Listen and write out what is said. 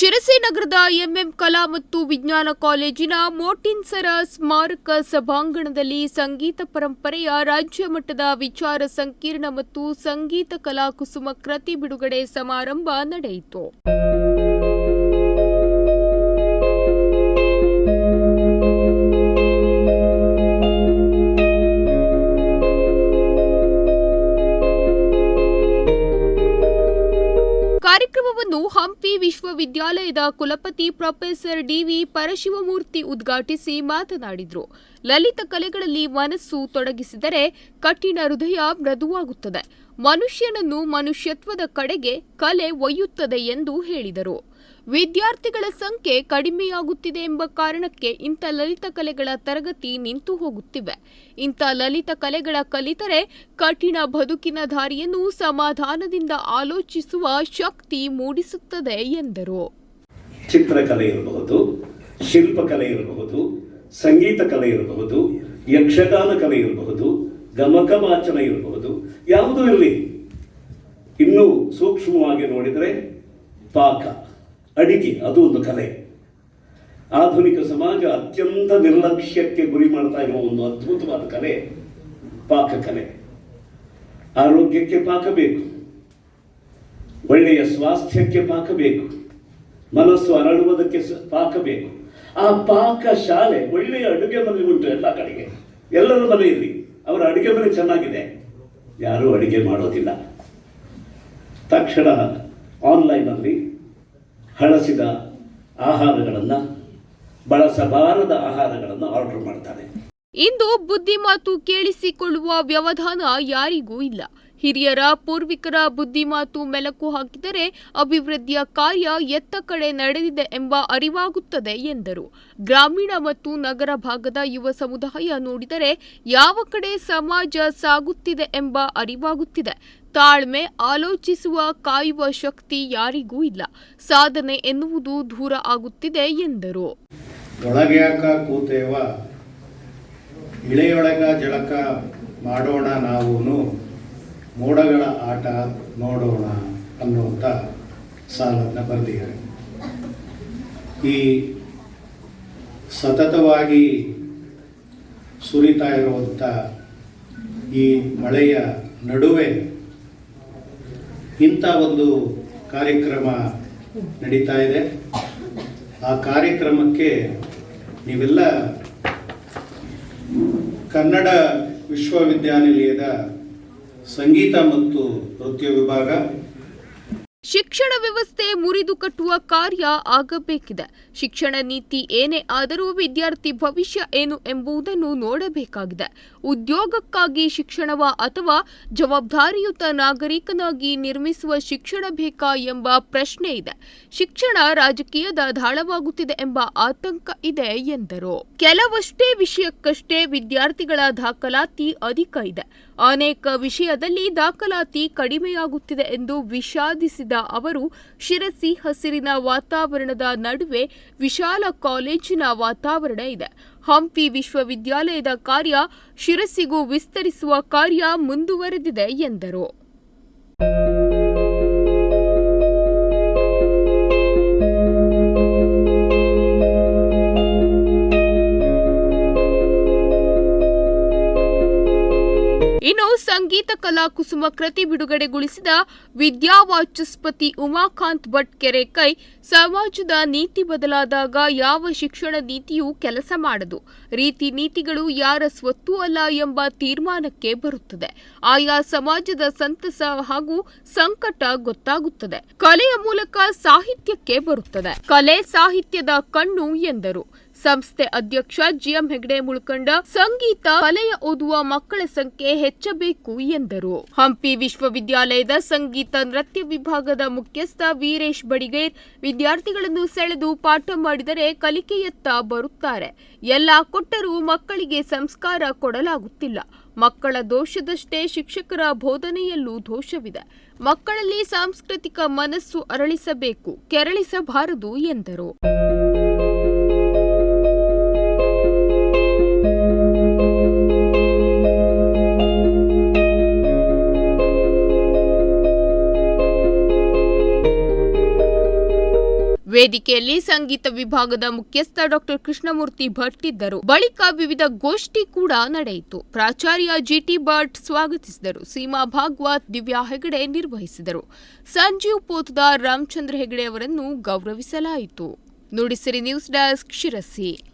ಶಿರಸಿ ನಗರದ ಎಂಎಂ ಕಲಾ ಮತ್ತು ವಿಜ್ಞಾನ ಕಾಲೇಜಿನ ಮೋಟಿನ್ಸರ ಸ್ಮಾರಕ ಸಭಾಂಗಣದಲ್ಲಿ ಸಂಗೀತ ಪರಂಪರೆಯ ರಾಜ್ಯ ಮಟ್ಟದ ವಿಚಾರ ಸಂಕೀರ್ಣ ಮತ್ತು ಸಂಗೀತ ಕಲಾ ಕುಸುಮ ಕೃತಿ ಬಿಡುಗಡೆ ಸಮಾರಂಭ ನಡೆಯಿತು. ವಿಶ್ವವಿದ್ಯಾಲಯದ ಕುಲಪತಿ ಪ್ರೊಫೆಸರ್ ಡಿವಿ ಪರಶಿವಮೂರ್ತಿ ಉದ್ಘಾಟಿಸಿ ಮಾತನಾಡಿದರು. ಲಲಿತ ಕಲೆಗಳಲ್ಲಿ ಮನಸ್ಸು ತೊಡಗಿಸಿದರೆ ಕಠಿಣ ಹೃದಯ ಮೃದುವಾಗುತ್ತದೆ. ಮನುಷ್ಯನನ್ನು ಮನುಷ್ಯತ್ವದ ಕಡೆಗೆ ಕಲೆ ಒಯ್ಯುತ್ತದೆ ಎಂದು ಹೇಳಿದರು. ವಿದ್ಯಾರ್ಥಿಗಳ ಸಂಖ್ಯೆ ಕಡಿಮೆಯಾಗುತ್ತಿದೆ ಎಂಬ ಕಾರಣಕ್ಕೆ ಇಂಥ ಲಲಿತ ಕಲೆಗಳ ತರಗತಿ ನಿಂತು ಹೋಗುತ್ತಿವೆ. ಇಂಥ ಲಲಿತ ಕಲೆಗಳ ಕಲಿತರೆ ಕಠಿಣ ಬದುಕಿನ ದಾರಿಯನ್ನು ಸಮಾಧಾನದಿಂದ ಆಲೋಚಿಸುವ ಶಕ್ತಿ ಮೂಡಿಸುತ್ತದೆ ಎಂದರು. ಚಿತ್ರಕಲೆ ಇರಬಹುದು, ಶಿಲ್ಪಕಲೆ ಇರಬಹುದು, ಸಂಗೀತ ಕಲೆ ಇರಬಹುದು, ಯಕ್ಷಗಾನ ಕಲೆ ಇರಬಹುದು ಗಮಕ ವಾಚನ ಇರಬಹುದು, ಯಾವುದೂ ಇರಲಿ. ಇನ್ನೂ ಸೂಕ್ಷ್ಮವಾಗಿ ನೋಡಿದರೆ ಪಾಕ. ಅಡಿಗೆ, ಅದು ಒಂದು ಕಲೆ. ಆಧುನಿಕ ಸಮಾಜ ಅತ್ಯಂತ ನಿರ್ಲಕ್ಷ್ಯಕ್ಕೆ ಗುರಿ ಮಾಡ್ತಾ ಇರುವ ಒಂದು ಅದ್ಭುತವಾದ ಕಲೆ ಪಾಕಕಲೆ ಆರೋಗ್ಯಕ್ಕೆ ಪಾಕ ಬೇಕು. ಒಳ್ಳೆಯ ಸ್ವಾಸ್ಥ್ಯಕ್ಕೆ ಪಾಕ ಬೇಕು. ಮನಸ್ಸು ಅರಳುವುದಕ್ಕೆ ಪಾಕ ಬೇಕು. ಆ ಪಾಕ ಶಾಲೆ ಒಳ್ಳೆಯ ಅಡುಗೆ ಮನೆ ಉಂಟು ಎಲ್ಲ ಕಡೆಗೆ. ಎಲ್ಲರ ಮನೆಯಲ್ಲಿ ಅವರ ಅಡುಗೆ ಮನೆ ಚೆನ್ನಾಗಿದೆ. ಯಾರೂ ಅಡುಗೆ ಮಾಡೋದಿಲ್ಲ. ತಕ್ಷಣ ಆನ್ಲೈನಲ್ಲಿ ಹಳಸಿದ ಆಹಾರಗಳನ್ನು ಬಳಸಬಾರದ ಆಹಾರಗಳನ್ನು ಆರ್ಡರ್ ಮಾಡ್ತಾರೆ. ಇಂದು ಬುದ್ಧಿಮಾತು ಕೇಳಿಸಿಕೊಳ್ಳುವ ವ್ಯವಧಾನ ಯಾರಿಗೂ ಇಲ್ಲ. ಹಿರಿಯರ ಪೂರ್ವಿಕರ ಬುದ್ಧಿಮಾತು ಮೆಲಕು ಹಾಕಿದರೆ ಅಭಿವೃದ್ಧಿಯ ಕಾರ್ಯ ಎತ್ತ ಕಡೆ ನಡೆದಿದೆ ಎಂಬ ಅರಿವಾಗುತ್ತದೆ ಎಂದರು. ಗ್ರಾಮೀಣ ಮತ್ತು ನಗರ ಭಾಗದ ಯುವ ಸಮುದಾಯ ನೋಡಿದರೆ ಯಾವ ಕಡೆ ಸಮಾಜ ಸಾಗುತ್ತಿದೆ ಎಂಬ ಅರಿವಾಗುತ್ತಿದೆ. ತಾಳ್ಮೆ, ಆಲೋಚಿಸುವ ಕಾಯುವ ಶಕ್ತಿ ಯಾರಿಗೂ ಇಲ್ಲ. ಸಾಧನೆ ಎನ್ನುವುದು ದೂರ ಆಗುತ್ತಿದೆ ಎಂದರು. ಇಳೆಯೊಳಗ ಜಳಕ ಮಾಡೋಣ ನಾವೂನು. ಮೋಡಗಳ ಆಟ ನೋಡೋಣ ಅನ್ನುವಂಥ ಸಾಲನ್ನು ಬರೆದಿದ್ದಾರೆ. ಈ ಸತತವಾಗಿ ಸುರಿತಾ ಇರುವಂಥ ಈ ಮಳೆಯ ನಡುವೆ ಇಂಥ ಒಂದು ಕಾರ್ಯಕ್ರಮ ನಡೀತಾ ಇದೆ. ಆ ಕಾರ್ಯಕ್ರಮಕ್ಕೆ ನೀವೆಲ್ಲ ಕನ್ನಡ ವಿಶ್ವವಿದ್ಯಾನಿಲಯದ ಸಂಗೀತ ಮತ್ತು ನೃತ್ಯ ವಿಭಾಗ. ಶಿಕ್ಷಣ ವ್ಯವಸ್ಥೆ ಮುರಿದು ಕಟ್ಟುವ ಕಾರ್ಯ ಆಗಬೇಕಿದೆ. ಶಿಕ್ಷಣ ನೀತಿ ಏನೇ ಆದರೂ ವಿದ್ಯಾರ್ಥಿ ಭವಿಷ್ಯ ಏನು ಎಂಬುದನ್ನು ನೋಡಬೇಕಾಗಿದೆ. ಉದ್ಯೋಗಕ್ಕಾಗಿ ಶಿಕ್ಷಣವ ಅಥವಾ ಜವಾಬ್ದಾರಿಯುತ ನಾಗರಿಕನಾಗಿ ನಿರ್ಮಿಸುವ ಶಿಕ್ಷಣ ಬೇಕಾ ಎಂಬ ಪ್ರಶ್ನೆ ಇದೆ. ಶಿಕ್ಷಣ ರಾಜಕೀಯದ ದಾಳವಾಗುತ್ತಿದೆ ಎಂಬ ಆತಂಕ ಇದೆ ಎಂದರು. ಕೆಲವಷ್ಟೇ ವಿಷಯಕ್ಕಷ್ಟೇ ವಿದ್ಯಾರ್ಥಿಗಳ ದಾಖಲಾತಿ ಅಧಿಕ ಇದೆ. ಅನೇಕ ವಿಷಯದಲ್ಲಿ ದಾಖಲಾತಿ ಕಡಿಮೆಯಾಗುತ್ತಿದೆ ಎಂದು ವಿಷಾದಿಸಿದ ಅವರು ಶಿರಸಿ ಹಸಿರಿನ ವಾತಾವರಣದ ನಡುವೆ ವಿಶಾಲ ಕಾಲೇಜಿನ ವಾತಾವರಣ ಇದೆ. ಹಂಪಿ ವಿಶ್ವವಿದ್ಯಾಲಯದ ಕಾರ್ಯ ಶಿರಸಿಗೂ ವಿಸ್ತರಿಸುವ ಕಾರ್ಯ ಮುಂದುವರೆದಿದೆ ಎಂದರು. ಇನ್ನು ಸಂಗೀತ ಕಲಾ ಕುಸುಮ ಕೃತಿ ಬಿಡುಗಡೆಗೊಳಿಸಿದ ವಿದ್ಯಾವಾಚಸ್ಪತಿ ಉಮಾಕಾಂತ್ ಭಟ್ ಕೆರೆಕೈ ಸಮಾಜದ ನೀತಿ ಬದಲಾದಾಗ ಯಾವ ಶಿಕ್ಷಣ ನೀತಿಯೂ ಕೆಲಸ ಮಾಡದು. ರೀತಿ ನೀತಿಗಳು ಯಾರ ಸ್ವತ್ತು ಅಲ್ಲ ಎಂಬ ತೀರ್ಮಾನಕ್ಕೆ ಬರುತ್ತದೆ. ಆಯಾ ಸಮಾಜದ ಸಂತಸ ಹಾಗೂ ಸಂಕಟ ಗೊತ್ತಾಗುತ್ತದೆ. ಕಲೆಯ ಮೂಲಕ ಸಾಹಿತ್ಯಕ್ಕೆ ಬರುತ್ತದೆ. ಕಲೆ ಸಾಹಿತ್ಯದ ಕಣ್ಣು ಎಂದರು. ಸಂಸ್ಥೆ ಅಧ್ಯಕ್ಷ ಜಿಎಂ ಹೆಗ್ಡೆ ಮುಳ್ಕಂಡ ಸಂಗೀತ ಕಲೆಯ ಓದುವ ಮಕ್ಕಳ ಸಂಖ್ಯೆ ಹೆಚ್ಚಬೇಕು ಎಂದರು. ಹಂಪಿ ವಿಶ್ವವಿದ್ಯಾಲಯದ ಸಂಗೀತ ನೃತ್ಯ ವಿಭಾಗದ ಮುಖ್ಯಸ್ಥ ವೀರೇಶ್ ಬಡಿಗೇರ್ ವಿದ್ಯಾರ್ಥಿಗಳನ್ನು ಸೆಳೆದು ಪಾಠ ಮಾಡಿದರೆ ಕಲಿಕೆಯತ್ತ ಬರುತ್ತಾರೆ. ಎಲ್ಲ ಕೊಟ್ಟರೂ ಮಕ್ಕಳಿಗೆ ಸಂಸ್ಕಾರ ಕೊಡಲಾಗುತ್ತಿಲ್ಲ. ಮಕ್ಕಳ ದೋಷದಷ್ಟೇ ಶಿಕ್ಷಕರ ಬೋಧನೆಯಲ್ಲೂ ದೋಷವಿದೆ. ಮಕ್ಕಳಲ್ಲಿ ಸಾಂಸ್ಕೃತಿಕ ಮನಸ್ಸು ಅರಳಿಸಬೇಕು, ಕೆರಳಿಸಬಾರದು ಎಂದರು. ವೇದಿಕೆಯಲ್ಲಿ ಸಂಗೀತ ವಿಭಾಗದ ಮುಖ್ಯಸ್ಥ ಡಾಕ್ಟರ್ ಕೃಷ್ಣಮೂರ್ತಿ ಭಟ್ ಇದ್ದರು. ಬಳಿಕ ವಿವಿಧ ಗೋಷ್ಠಿ ಕೂಡ ನಡೆಯಿತು. ಪ್ರಾಚಾರ್ಯ ಜಿಟಿ ಭಟ್ ಸ್ವಾಗತಿಸಿದರು. ಸೀಮಾ ಭಾಗವತ್, ದಿವ್ಯಾ ಹೆಗಡೆ ನಿರ್ವಹಿಸಿದರು. ಸಂಜೀವ್ ಪೋತ್ದಾರ್ ರಾಮಚಂದ್ರ ಹೆಗಡೆ ಅವರನ್ನು ಗೌರವಿಸಲಾಯಿತು. Nudisiri news desk Sirsi.